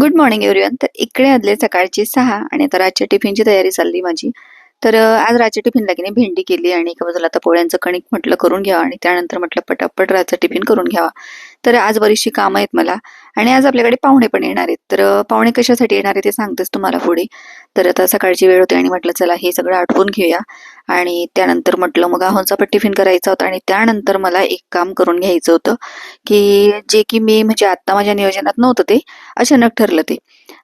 Good morning everyone तर इकडे आदले सकाळची सहा आणि आता रातच्या टिफिनची तयारी चालली माझी. तर आज रातच्या टिफिनला की नाही भेंडी केली आणि एका बाजूला आता पोळ्यांचं कणिक म्हटलं करून घ्यावं आणि त्यानंतर म्हटलं पटापट रातचा टिफिन करून घ्यावा. तर आज बरीचशी कामं आहेत मला आणि आज आपल्याकडे पाहुणे पण येणार आहेत. तर पाहुणे कशासाठी येणार आहे ते सांगतेच तुम्हाला पुढे. तर आता सकाळची वेळ होती आणि म्हटलं चला हे सगळं आठवून घेऊया आणि त्यानंतर म्हटलं मग आहोंचा पण टिफिन करायचा होता आणि त्यानंतर मला एक काम करून घ्यायचं होतं की जे की मी म्हणजे आत्ता माझ्या नियोजनात नव्हतं ते अचानक ठरलं ते.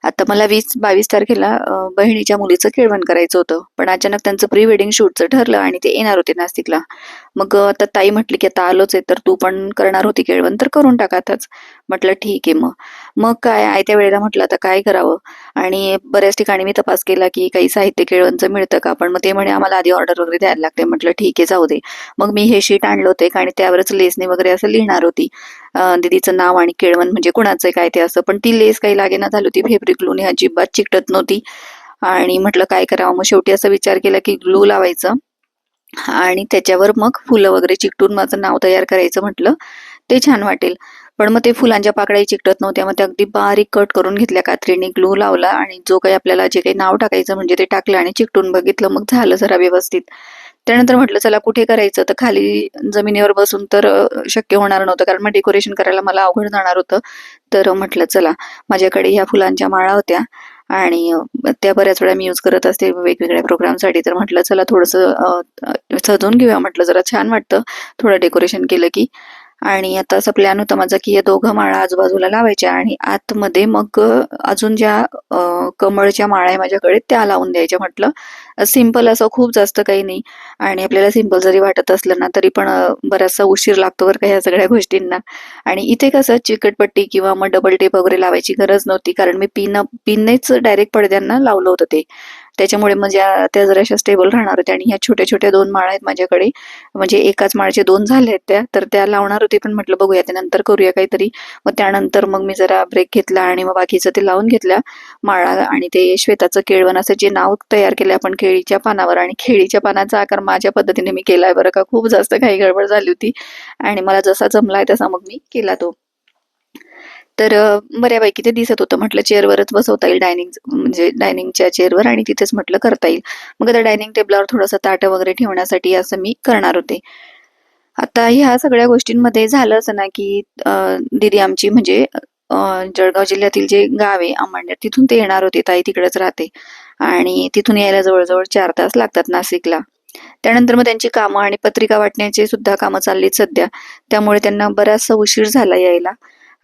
आता मला वीस बावीस तारखेला बहिणीच्या मुलीचं केळवण करायचं होतं. पण अचानक त्यांचं प्री वेडिंग शूटचं ठरलं आणि ते येणार होते नाशिकला. मग आता ताई म्हटली की आता आलोच आहे तर तू पण करणार होती केळवण तर करून टाकातच म्हटलं ठीक आहे मग. मग काय? आयत्या वेळेला म्हटलं आता काय करावं? आणि बऱ्याच ठिकाणी मी तपास केला की काही साहित्य केळवणचं मिळतं का? पण मग ते म्हणे आम्हाला आधी ऑर्डर वगैरे द्यायला लागते. म्हटलं ठीक आहे जाऊ दे. मग मी हे शीट आणलं होते आणि त्यावरच लेसने वगैरे असं लिहिणार होती. दिदीचं नाव आणि केळवण म्हणजे कुणाचं काय ते असं पण ती लेस काही लागेना झाली होती फेब्रिक ग्लूने अजिबात चिकटत नव्हती. आणि म्हटलं काय करावं? मग शेवटी असा विचार केला की ग्लू लावायचं आणि त्याच्यावर मग फुलं वगैरे चिकटून माझं नाव तयार करायचं म्हटलं ते छान वाटेल. पण मग ते फुलांच्या पाकळ्या चिकटत नव्हत्या. मग ते अगदी बारीक कट करून घेतल्या. कात्रीने ग्लू लावला आणि जो काही आपल्याला जे काही नाव टाकायचं म्हणजे ते टाकलं आणि चिकटून बघितलं. मग झालं जरा व्यवस्थित. त्यानंतर म्हटलं चला कुठे करायचं? तर खाली जमिनीवर बसून तर शक्य होणार नव्हतं. कारण मग डेकोरेशन करायला मला अवघड जाणार होतं. तर म्हटलं चला माझ्याकडे ह्या फुलांच्या माळा होत्या आणि त्या बऱ्याच वेळा मी यूज करत असते वेगवेगळ्या प्रोग्रामसाठी तर म्हटलं चला थोडंसं सजवून घेऊया. म्हटलं जरा छान वाटतं. थोडं डेकोरेशन केलं की आणि आता असं प्लॅन होता माझा की या दोघं माळा आजूबाजूला लावायच्या आणि आतमध्ये मग अजून ज्या कमळच्या माळा आहे माझ्याकडे त्या लावून द्यायच्या म्हटलं. सिंपल असं खूप जास्त काही नाही. आणि आपल्याला सिंपल जरी वाटत असलं ना तरी पण बराचसा उशीर लागतो बरं का ह्या सगळ्या गोष्टींना. आणि इथे कसं चिकटपट्टी किंवा मग डबल टेप वगैरे लावायची गरज नव्हती कारण मी पिन पिननेच डायरेक्ट पडद्यांना लावलं होतं ते. त्याच्यामुळे म्हणजे त्या जराशा स्टेबल राहणार होत्या आणि ह्या छोट्या छोट्या दोन माळा आहेत माझ्याकडे म्हणजे एकाच माळचे दोन झाले आहेत त्या तर त्या लावणार होते पण म्हटलं बघूया त्यानंतर नंतर करूया काहीतरी. मग त्यानंतर मग मी जरा ब्रेक घेतला आणि मग बाकीचं ते लावून घेतल्या माळा आणि ते श्वेताचं केळवण असं जे नाव तयार केलं आपण केळीच्या पानावर आणि केळीच्या पानाचा आकार माझ्या पद्धतीने मी केलाय बरं का. खूप जास्त काही गडबड झाली होती आणि मला जसा जमलाय तसा मग मी केला तो. तर बऱ्यापैकी ते दिसत होतं. म्हटलं चेअरवरच बसवता येईल डायनिंग म्हणजे डायनिंगच्या चेअरवर आणि तिथेच म्हटलं करता येईल. मग आता डायनिंग टेबलावर थोडंसं ताटं वगैरे ठेवण्यासाठी असं मी करणार होते. आता ह्या सगळ्या गोष्टींमध्ये झालं असं ना की दिदी दीदी आमची म्हणजे जळगाव जिल्ह्यातील जे गाव आहे आंबांड्यात तिथून ते येणार होते. ताई तिकडेच राहते. आणि तिथून यायला जवळजवळ चार तास लागतात नाशिकला. त्यानंतर मग त्यांची कामं आणि पत्रिका वाटण्याची सुद्धा कामं चाललीत सध्या. त्यामुळे त्यांना बराचसा उशीर झाला यायला.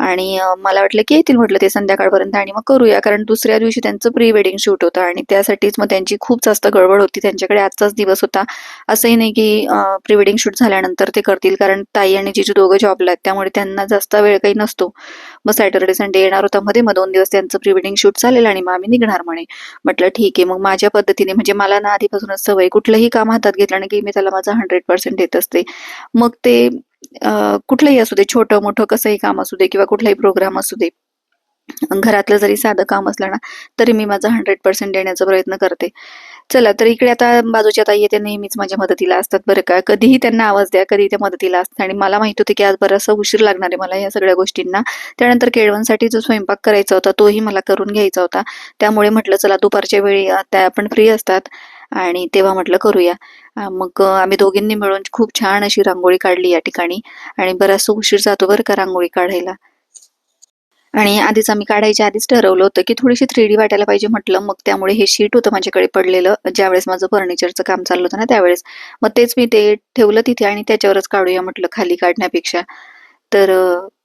आणि मला वाटलं की येतील म्हटलं ते संध्याकाळपर्यंत आणि मग करूया. कारण दुसऱ्या दिवशी त्यांचं प्री वेडिंग शूट होतं आणि त्यासाठीच मग त्यांची खूप जास्त गडबड होती. त्यांच्याकडे आजचाच दिवस होता. असंही नाही की प्री वेडिंग शूट झाल्यानंतर ते करतील. कारण ताई आणि जिजू दोघं जॉबला आहेत. त्यामुळे त्यांना जास्त वेळ काही नसतो. मग सॅटर्डे संडे येणार होता. मध्ये मग दोन दिवस त्यांचं प्री वेडिंग शूट चालेल आणि मग आम्ही निघणार म्हणे. म्हटलं ठीक आहे. मग माझ्या पद्धतीने म्हणजे मला ना आधीपासूनच सवय कुठलंही काम हातात घेतलं ना की मी त्याला माझं हंड्रेड पर्सेंट देत असते. मग ते कुठलंही असू दे छोटं मोठं कसंही काम असू दे किंवा कुठलाही प्रोग्राम असू दे घरातलं जरी साधं काम असलं ना तरी मी माझं हंड्रेड पर्सेंट देण्याचा प्रयत्न करते. चला तर इकडे आता बाजूच्या ताई येते नेहमीच माझ्या मदतीला असतात बरं का. कधीही त्यांना आवाज द्या कधी त्या मदतीला असतात. आणि मला माहीत होते की आज बराचसा उशीर लागणार आहे मला या सगळ्या गोष्टींना. त्यानंतर केळवणसाठी जो स्वयंपाक करायचा होता तोही मला करून घ्यायचा होता. त्यामुळे म्हटलं चला दुपारच्या वेळी त्या पण फ्री असतात. आणि तेव्हा म्हटलं करूया. मग आम्ही दोघींनी मिळून खूप छान अशी रांगोळी काढली या ठिकाणी आणि बराचसा उशीर जातो बरं का रांगोळी काढायला. आणि आधीच आम्ही काढायच्या आधीच ठरवलं होतं की थोडीशी थ्री डी वाटायला पाहिजे म्हटलं मग त्यामुळे हे शीट होतं माझ्याकडे पडलेलं. ज्यावेळेस माझं फर्निचरचं काम चाललं होतं ना त्यावेळेस. मग तेच मी ते ठेवलं तिथे आणि त्याच्यावरच काढूया म्हटलं खाली काढण्यापेक्षा. तर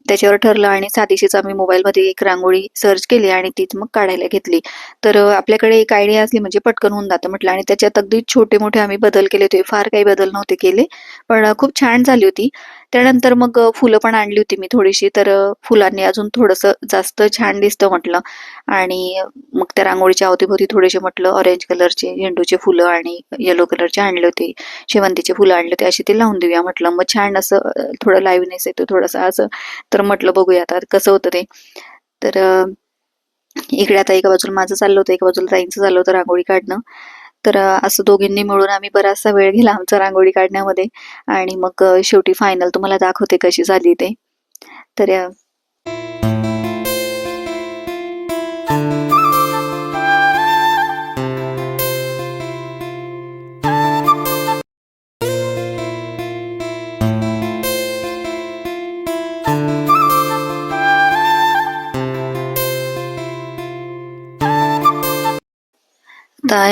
त्याच्यावर ठरलं आणि साधीशीच आम्ही मोबाईलमध्ये एक रांगोळी सर्च केली आणि तीच मग काढायला घेतली. तर आपल्याकडे एक आयडिया असली म्हणजे पटकन होऊन जातं म्हटलं आणि त्याच्यात अगदी छोटे मोठे आम्ही बदल केले होते. फार काही बदल नव्हते केले पण खूप छान झाली होती. त्यानंतर मग फुलं पण आणली होती मी थोडीशी. तर फुलांनी अजून थोडंसं जास्त छान दिसतं म्हटलं. आणि मग त्या रांगोळीच्या अवतीभोवती थोडेसे म्हटलं ऑरेंज कलरचे झेंडूचे फुलं आणि येलो कलरचे आणले होते. शेवंतीचे फुलं आणले होते. अशी ते लावून देऊया म्हटलं. मग छान असं थोडं लाईव्हनेस येतो थोडंसं असं. तर म्हटलं बघूया आता कसं होतं ते. तर इकडे आता एका बाजूला माझं चाललं होतं एका बाजूला ताईंचं चाललं होतं रांगोळी काढणं. तर असं दोघींनी मिळून आम्ही बराचसा वेळ गेला आमचा रांगोळी काढण्यामध्ये. आणि मग शेवटी फायनल तुम्हाला दाखवते कशी झाली ते. तर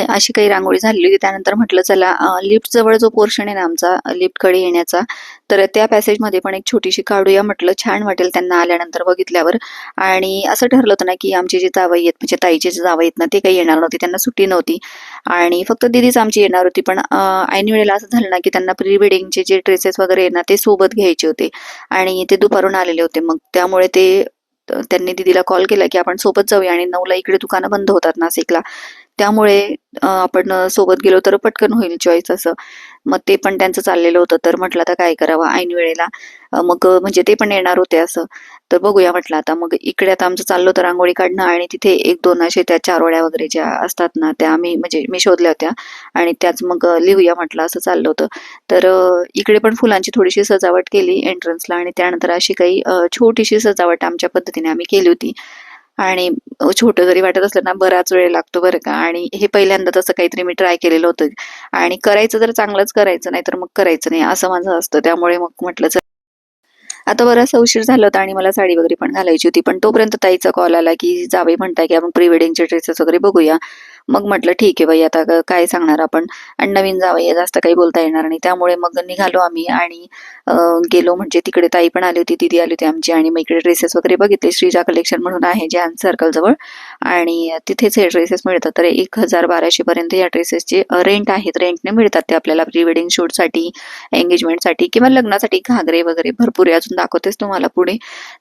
अशी काही रांगोळी झालेली होती. त्यानंतर म्हटलं चला लिफ्ट जवळ जो पोर्शन आहे ना आमचा लिफ्टकडे येण्याचा तर त्या पॅसेजमध्ये पण एक छोटीशी काढूया. म्हटलं छान वाटेल त्यांना आल्यानंतर बघितल्यावर. आणि असं ठरलं होतं ना की आमचे जे जावई आहेत म्हणजे ताईचे जे जावई आहेत ना ते काही येणार नव्हते त्यांना सुट्टी नव्हती. आणि फक्त दिदीच आमची येणार होती पण ऐन वेळेला असं झालं ना की त्यांना प्री वेडिंगचे जे ड्रेसेस वगैरे आहे ना ते सोबत घ्यायचे होते. आणि ते दुपारून आलेले होते. मग त्यामुळे ते त्यांनी दिदीला कॉल केला की आपण सोबत जाऊया आणि नऊला इकडे दुकानं बंद होतात नाशिकला त्यामुळे आपण सोबत गेलो तर पटकन होईल चॉईस असं. मग ते पण त्यांचं चाललेलं होतं तर म्हटलं आता काय करावं ऐन वेळेला. मग म्हणजे ते पण येणार होते असं. तर बघूया म्हटलं आता मग इकडे आता आमचं चाललो तर रांगोळी काढणं आणि तिथे एक दोन असे त्या चारोळ्या वगैरे ज्या असतात ना त्या आम्ही म्हणजे मी शोधल्या होत्या. आणि त्याच मग लिहूया म्हटलं असं चाललं होतं. तर इकडे पण फुलांची थोडीशी सजावट केली एंट्रन्सला आणि त्यानंतर अशी काही छोटीशी सजावट आमच्या पद्धतीने आम्ही केली होती. आणि छोटं जरी वाटत असलं ना बराच वेळ लागतो बरं का. आणि हे पहिल्यांदा तसं काहीतरी मी ट्राय केलेलं होतं. आणि करायचं तर चांगलंच करायचं नाही तर मग करायचं नाही असं माझं असतं. त्यामुळे मग म्हटलं आता बराचसा उशीर झाला होता आणि मला साडी वगैरे पण घालायची होती. पण तोपर्यंत ताईचा कॉल आला की जावे म्हणताय की आपण प्री वेडिंगचे ड्रेसेस वगैरे बघूया. मग म्हटलं ठीक आहे बाई आता काय सांगणार आपण? आणि नवीन जावं जास्त काही बोलता येणार नाही. त्यामुळे मग निघालो आम्ही आणि गेलो म्हणजे तिकडे ताई पण आली होती दिदी आली होती आमची आणि मग इकडे ड्रेसेस वगैरे बघितले. श्रीजा कलेक्शन म्हणून आहे जे सर्कल जवळ. आणि तिथेच हे ड्रेसेस मिळतात. तर एक हजार बाराशे पर्यंत या ड्रेसेसचे रेंट आहेत. रेंटने मिळतात ते आपल्याला. प्री वेडिंग शूटसाठी एंगेजमेंटसाठी किंवा लग्नासाठी घागरे वगैरे भरपूर अजून दाखवतेच तुम्हाला पुढे.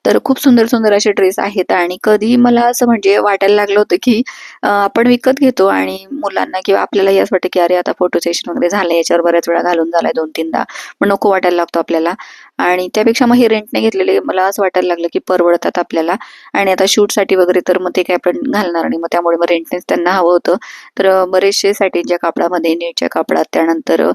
तर खूप सुंदर सुंदर असे ड्रेस आहेत आणि कधी मला असं म्हणजे वाटायला लागलं होतं की आपण विकत घेतो घेतो आणि मुलांना किंवा आपल्यालाही असं वाटतं की अरे आता फोटो सेशन वगैरे झालं याच्यावर बऱ्याच वेळा घालून झालाय दोन तीनदा मग नको वाटायला लागतो आपल्याला. आणि त्यापेक्षा मग हे रेंटने घेतलेले मला असं वाटायला लागलं की परवडतात आपल्याला. आणि आता शूटसाठी वगैरे तर मग ते काय आपण घालणार नाही. मग त्यामुळे मग रेंटनेच त्यांना हवं होतं. तर बरेचसे सॅटिनच्या कापडामध्ये नेटच्या कापडात त्यानंतर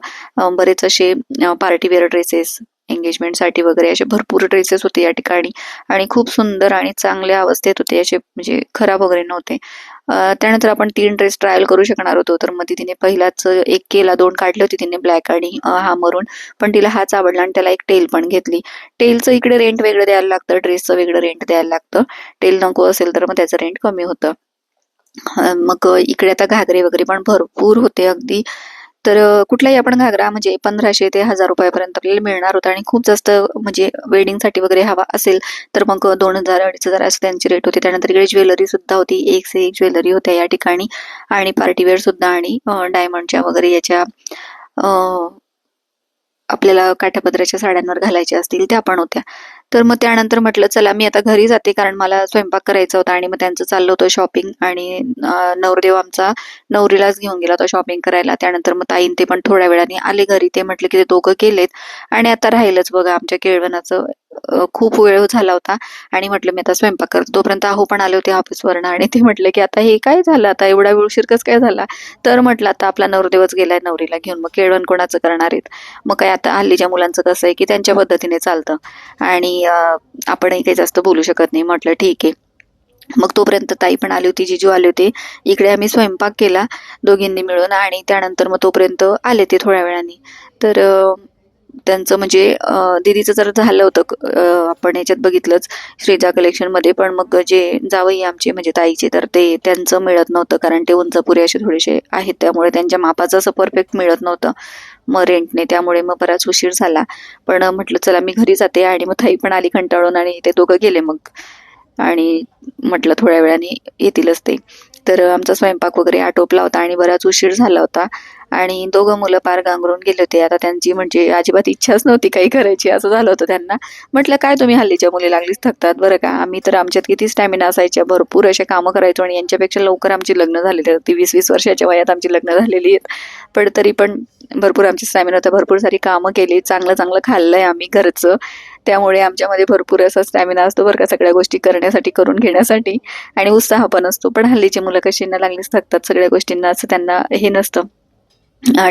बरेच असे पार्टीवेअर ड्रेसेस एंगेजमेंटसाठी वगैरे असे भरपूर ड्रेसेस होते या ठिकाणी. आणि खूप सुंदर आणि चांगल्या अवस्थेत होते असे म्हणजे खराब वगैरे नव्हते. त्यानंतर आपण तीन ड्रेस ट्रायल करू शकणार होतो. तर मग तिने पहिलाच एक केला दोन काढले होते तिने ब्लॅक आणि हा मरून पण तिला हाच आवडला आणि त्याला एक टेल पण घेतली. टेलचं इकडे रेंट वेगळं द्यायला लागतं ड्रेसचं वेगळं रेंट द्यायला लागतं. टेल नको असेल तर मग त्याचं रेंट कमी होतं. मग इकडे आता घागरे वगैरे पण भरपूर होते अगदी. तर कुठलाही आपण घागरा म्हणजे पंधराशे ते हजार रुपयापर्यंत आपल्याला मिळणार होता आणि खूप जास्त म्हणजे वेडिंगसाठी वगैरे हवा असेल तर मग दोन हजार अडीच हजार असं त्यांची रेट होती. त्यानंतर इकडे ज्वेलरी सुद्धा होती. एक से एक ज्वेलरी होत्या या ठिकाणी. आणि पार्टीवेअर सुद्धा आणि डायमंडच्या वगैरे याच्या आपल्याला काठापदराच्या साड्यांवर घालायच्या असतील त्या पण होत्या. तर मग त्यानंतर म्हटलं चला मी आता घरी जाते कारण मला स्वयंपाक करायचा होता आणि मग त्यांचं चाललं होतं शॉपिंग आणि नवरदेव आमचा नवरीलाच घेऊन गेला होता शॉपिंग करायला. त्यानंतर मग ताईन ते पण थोड्या वेळाने आले घरी. ते म्हटले की ते दोघं गेलेत आणि आता राहिलंच बघा आमच्या केळवणाचं खूप वेळ झाला होता. आणि म्हटलं मी आता स्वयंपाक करतो. तोपर्यंत आहो पण आले होते ऑफिसवरनं आणि ते म्हटले की आता हे काय झालं? आता एवढा वेळ उशीर काय झाला? तर म्हटलं आता आपला नवरदेवच गेलाय नवरीला घेऊन. मग केळवण कोणाचं करणार आहेत? मग काय आता हल्लीच्या मुलांचं कसं आहे की त्यांच्या पद्धतीने चालतं. आणि आपणही काही जास्त बोलू शकत नाही. म्हटलं ठीक आहे. मग तोपर्यंत ताई पण आली होती जिजू आले होते. इकडे आम्ही स्वयंपाक केला दोघींनी मिळून. आणि त्यानंतर मग तोपर्यंत आले ते थोड्या वेळाने. तर त्यांचं म्हणजे दिदीचं जर झालं होतं आपण याच्यात बघितलंच श्रीजा कलेक्शनमध्ये पण मग जे जावई आमचे म्हणजे ताईचे तर ते त्यांचं मिळत नव्हतं कारण ते उंचपुरे असे थोडेसे आहेत त्यामुळे त्यांच्या मापाचं असं परफेक्ट मिळत नव्हतं. मग रेंटने त्यामुळे मग बराच उशीर झाला. पण म्हटलं चला मी घरी जाते आणि मग थाई पण आली कंटाळून आणि ते दोघं गेले मग. आणि म्हटलं थोड्या वेळाने येतीलच ते. तर आमचा स्वयंपाक वगैरे आटोपला होता आणि बराच उशीर झाला होता. आणि दोघं मुलं पार गांगरून गेले होते. आता त्यांची म्हणजे अजिबात इच्छाच नव्हती काही करायची असं झालं होतं त्यांना. म्हटलं काय तुम्ही हल्लीच्या मुली लागलीच थकतात बरं का? आम्ही तर आमच्यात किती स्टॅमिना असायच्या. भरपूर असे कामं करायचो आणि यांच्यापेक्षा लवकर आमची लग्न झालेली होती. वीस वीस वर्षाच्या वयात आमची लग्न झालेली आहेत. पण तरी पण भरपूर आमची स्टॅमिना होता. भरपूर सारी कामं केली. चांगलं चांगलं खाल्लं आहे आम्ही घरचं. त्यामुळे आमच्यामध्ये भरपूर असा स्टॅमिना असतो बरं का सगळ्या गोष्टी करण्यासाठी करून घेण्यासाठी. आणि उत्साह पण असतो. पण हल्लीची मुलं कशींना लागलीच थकतात सगळ्या गोष्टींना असं त्यांना हे नसतं.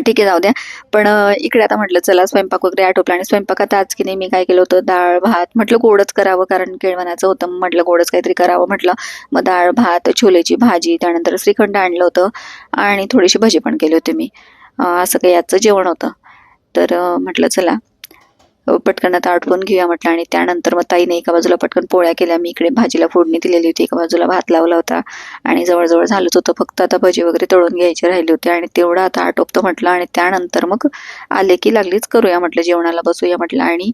ठीक आहे जाऊ द्या. पण इकडे आता म्हटलं चला स्वयंपाक वगैरे आटोपला. आणि स्वयंपाकात आज की नाही मी काय केलं होतं डाळ भात म्हटलं गोडच करावं कारण केळवणाचं होतं. म्हटलं गोडच काहीतरी करावं म्हटलं. मग डाळ भात छोलेची भाजी त्यानंतर श्रीखंड आणलं होतं. आणि थोडीशी भजी पण केली होती मी. असं काही आजचं जेवण होतं. तर म्हटलं चला. पटकन आता आठवून घेऊया म्हटलं. आणि त्यानंतर मग ताईने एका बाजूला पटकन पोळ्या केल्या. मी इकडे भाजीला फोडणी दिलेली होती. एका बाजूला भात लावला होता. आणि जवळजवळ झालंच होतं. फक्त आता भजी वगैरे तळून घ्यायची राहिली होती. आणि तेवढं आता आटोपतं म्हटलं. आणि त्यानंतर मग आले की लागलीच करूया म्हटलं. जेवणाला बसूया म्हटलं. आणि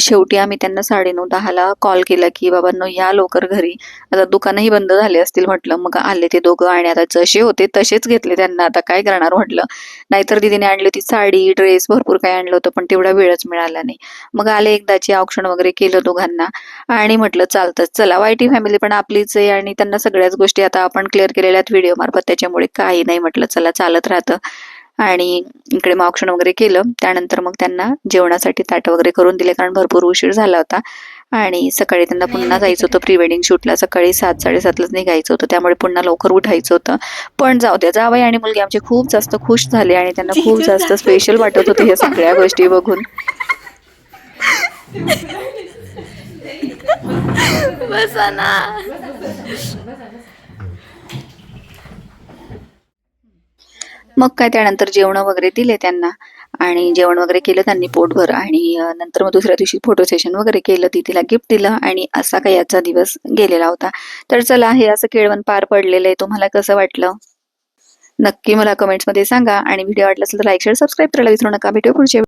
शेवटी आम्ही त्यांना साडेनऊ दहाला कॉल केला की बाबांनो या लवकर घरी. आता दुकानही बंद झाले असतील म्हटलं. मग आले ते दोघं आणि आता जसे होते तसेच घेतले त्यांना. आता काय करणार म्हटलं. नाहीतर दिदीने आणली होती साडी ड्रेस भरपूर काय आणलं होतं पण तेवढा वेळच मिळाला नाही. मग आले एकदाची औक्षण वगैरे केलं दोघांना. आणि म्हटलं चालतंच चला. वायटी फॅमिली पण आपलीच आहे आणि त्यांना सगळ्याच गोष्टी आता आपण क्लिअर केलेल्या आहेत व्हिडिओ मार्फत. त्याच्यामुळे काही नाही म्हटलं. चला चालत राहतं. आणि इकडे मग औक्षण वगैरे केलं. त्यानंतर मग त्यांना जेवणासाठी ताट वगैरे करून दिले कारण भरपूर उशीर झाला होता. आणि सकाळी त्यांना पुन्हा जायचं होतं. प्री वेडिंग शूटला सकाळी सात साडेसातलाच निघायचं होतं. त्यामुळे पुन्हा लवकर उठायचं होतं. पण जाऊ द्या जावई आणि मुलगी आमचे खूप जास्त खुश झाले आणि त्यांना खूप जास्त स्पेशल वाटत होते ह्या सगळ्या गोष्टी बघून. बसा ना. मग काय त्यानंतर जेवण वगैरे दिले त्यांना. आणि जेवण वगैरे केलं त्यांनी पोटभर. आणि नंतर मग दुसऱ्या दिवशी फोटो सेशन वगैरे केलं. तिला गिफ्ट दिलं आणि असा काही याचा दिवस गेलेला होता. तर चला हे असं केळवण पार पडलेलं आहे. तुम्हाला कसं वाटलं? नक्की मला कमेंट्समध्ये सांगा. आणि व्हिडिओ वाटला असेल तर लाईक शेअर सबस्क्राईब करायला विसरू नका. भेटू पुढचे